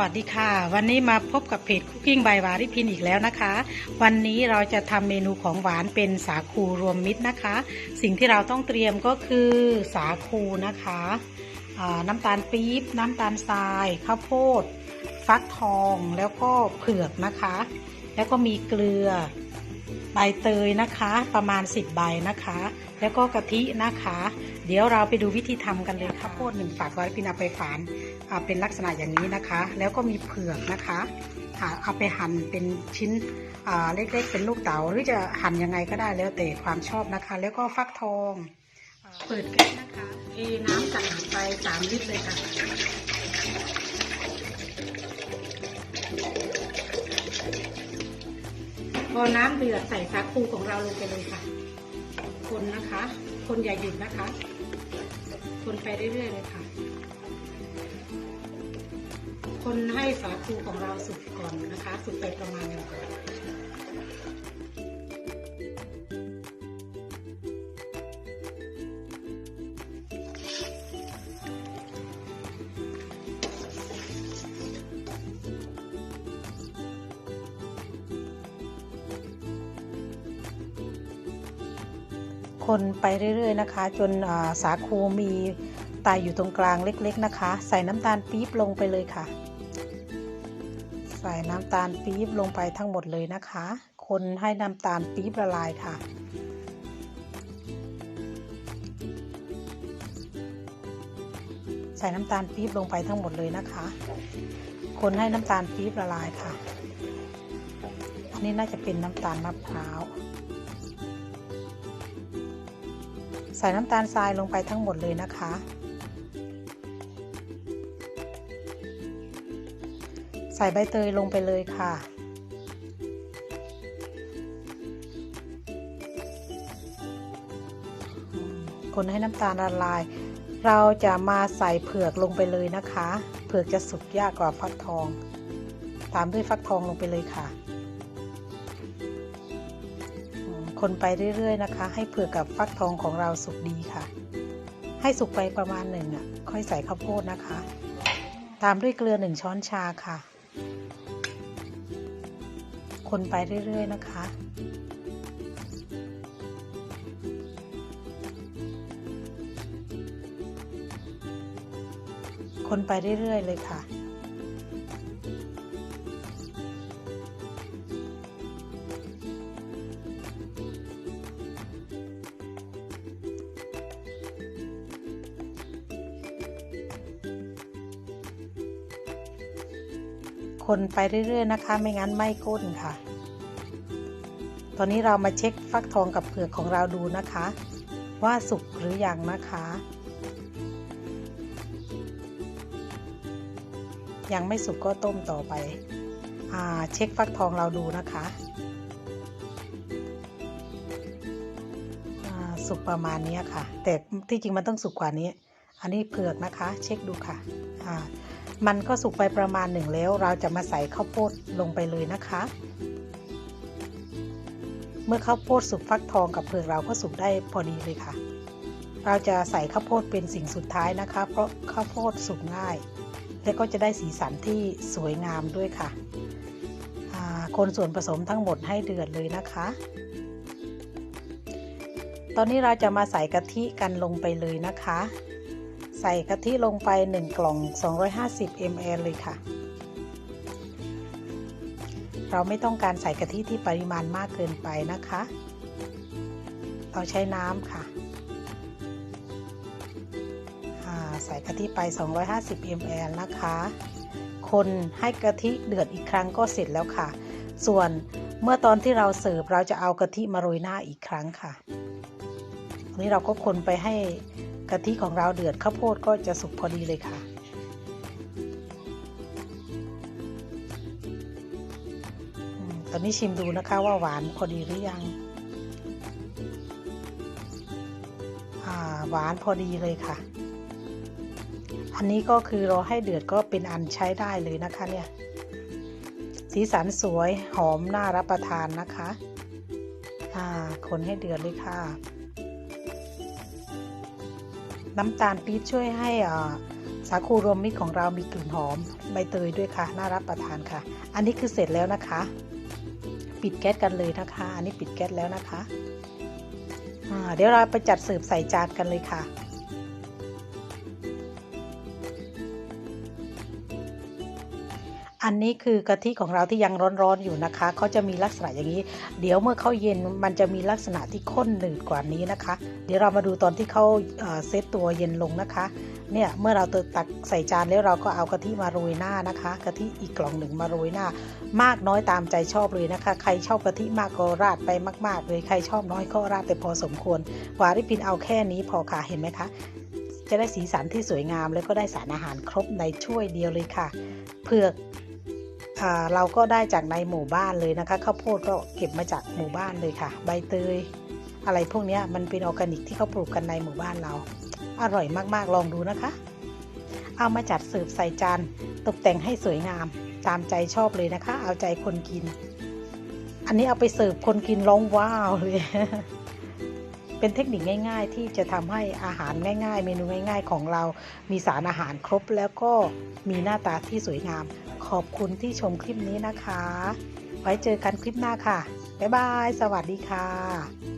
วัสดีค่ะ วันนี้มาพบกับเพจคุกกิ้งบายวาริพินอีกแล้วนะคะ วันนี้เราจะทำเมนูของหวานเป็นสาคูรวมมิตรนะคะ สิ่งที่เราต้องเตรียมก็คือสาคูนะคะน้ำตาลปี๊บน้ำตาลทรายข้าวโพด ฟักทองแล้วก็เผือกนะคะ แล้วก็มีเกลือ ใบเตยนะคะประมาณ 10 ใบนะคะ แล้วก็กะทินะคะ เดี๋ยวเราไปดูวิธีทำกันเลยข้าวโพดหนึ่งฝากไว้พินาไปฝานอ่าเป็นลักษณะอย่างนี้นะคะ แล้วก็มีเผือกนะคะเอาไปหั่นเป็นชิ้นเล็กๆ เป็นลูกเต๋าหรือจะหั่นยังไงก็ได้แล้วแต่ความชอบนะคะ แล้วก็ฟักทอง เปิดแก๊สนะคะเทน้ำจากไปสามลิตรเลยค่ะ อน้ำเดือดใส่สาคูของเราลงไปเลยค่ะ คนนะคะ คนอย่าหยุดนะคะ คนไปเรื่อยๆเลยค่ะ คนให้สาคูของเราสุกก่อนนะคะ สุกไปประมาณหนึ่ง คนไปเรื่อย ๆ นะคะ จนสาคูมีตายอยู่ตรงกลางเล็ก ๆ นะคะ ใส่น้ำตาลปี๊บลงไปเลยค่ะ ใส่น้ำตาลปี๊บลงไปทั้งหมดเลยนะคะ คนให้น้ำตาลปี๊บละลายค่ะใส่น้ำตาลปี๊บลงไปทั้งหมดเลยนะคะ คนให้น้ำตาลปี๊บละลายค่ะ อันนี้น่าจะเป็นน้ำตาลมะพร้าว ส่น้ำตาลทรายลงไปทั้งหมดเลยนะคะ ใส่ใบเตยลงไปเลยค่ะ คนให้น้ำตาลละลาย เราจะมาใส่เผือกลงไปเลยนะคะ เผือกจะสุกยากกว่าฟักทอง ตามด้วยฟักทองลงไปเลยค่ะ คนไปเรื่อยๆนะคะ ให้เผื่อกกับฟักทองของเราสุกดีค่ะ ให้สุกไปประมาณหนึ่งอะ ค่อยใส่ข้าวโพดนะคะ ตามด้วยเกลือหนึ่งช้อนชาค่ะ คนไปเรื่อยๆนะคะ คนไปเรื่อยๆเลยค่ะ คนไปเรื่อย ๆ นะคะ ไม่งั้นไม่ก้นค่ะ ตอนนี้เรามาเช็คฟักทองกับเผือกของเราดูนะคะ ว่าสุกหรือยังนะคะ ยังไม่สุกก็ต้มต่อไปอ่าเช็คฟักทองเราดูนะคะสุกประมาณนี้ค่ะ แต่ที่จริงมันต้องสุกกว่านี้ อันนี้เผือกนะคะ เช็คดูค่ะอ่า มันก็สุกไปประมาณหนึ่งแล้ว เราจะมาใส่ข้าวโพดลงไปเลยนะคะ เมื่อข้าวโพดสุกฟักทองกับเผือกเราก็สุกได้พอดีเลยค่ะ เราจะใส่ข้าวโพดเป็นสิ่งสุดท้ายนะคะ เพราะข้าวโพดสุกง่าย และก็จะได้สีสันที่สวยงามด้วยค่ะคนส่วนผสมทั้งหมดให้เดือดเลยนะคะ ตอนนี้เราจะมาใส่กะทิกันลงไปเลยนะคะ ส่กะทิลงไป 1 กล่อง 250 ml เลยค่ะ เราไม่ต้องการใส่กะทิที่ปริมาณมากเกินไปนะคะ เราใช้น้ำค่ะ ใส่กะทิไป 250 ml นะคะ คนให้กะทิเดือดอีกครั้งก็เสร็จแล้วค่ะ ส่วนเมื่อตอนที่เราเสิร์ฟเราจะเอากะทิมาโรยหน้าอีกครั้งค่ะอันนี้เราก็คนไปให้ กะทิของเราเดือดข้าวโพดก็จะสุกพอดีเลยค่ะ ตอนนี้ชิมดูนะคะว่าหวานพอดีหรือยังอ่าหวานพอดีเลยค่ะ อันนี้ก็คือราให้เดือดก็เป็นอันใช้ได้เลยนะคะเนี่ย สีสันสวยหอมน่ารับประทานนะคะอ่าคนให้เดือดเลยค่ะ น้ำตาลปี๊บช่วยให้สาคูรวมมิตรของเรามีกลิ่นหอมใบเตยด้วยค่ะ น่ารับประทานค่ะ อันนี้คือเสร็จแล้วนะคะ ปิดแก๊สกันเลยนะคะ อันนี้ปิดแก๊สแล้วนะคะ เดี๋ยวเราไปจัดเสิร์ฟใส่จานกันเลยค่ะ อันนี้คือกะทิของเราที่ยังร้อนๆอยู่นะคะเขาจะมีลักษณะอย่างนี้ เดี๋ยวเมื่อเขาเย็นมันจะมีลักษณะที่ข้นหนืดกว่านี้นะคะ เดี๋ยวเรามาดูตอนที่เขาเซตตัวเย็นลงนะคะเนี่ยเมื่อเราตักใส่จานแล้วเราก็เอากะทิมาโรยหน้านะคะกะทิอีกกล่องหนึ่งมาโรยหน้า มากน้อยตามใจชอบเลยนะคะ ใครชอบกะทิมากก็ราดไปมาก ๆ เลยใครชอบน้อยก็ราดแต่พอสมควรวาริพินเอาแค่นี้พอค่ะเห็นไหมคะจะได้สีสันที่สวยงามแล้วก็ได้สารอาหารครบในถ้วยเดียวเลยค่ะ เผือก เราก็ได้จากในหมู่บ้านเลยนะคะข้าวโพดก็เก็บมาจากหมู่บ้านเลยค่ะ ใบเตย อะไรพวกนี้มันเป็นออร์แกนิกที่เขาปลูกกันในหมู่บ้านเรา อร่อยมากๆลองดูนะคะ เอามาจัดเสิร์ฟใส่จานตกแต่งให้สวยงามตามใจชอบเลยนะคะ เอาใจคนกิน อันนี้เอาไปเสิร์ฟคนกินร้องว้าวเลย เป็นเทคนิคง่าย ๆ ที่จะทำให้อาหารง่าย ๆ เมนูง่าย ๆ ของเรา มีสารอาหารครบแล้วก็มีหน้าตาที่สวยงาม ขอบคุณที่ชมคลิปนี้นะคะ ไว้เจอกันคลิปหน้าค่ะ บ๊ายบาย สวัสดีค่ะ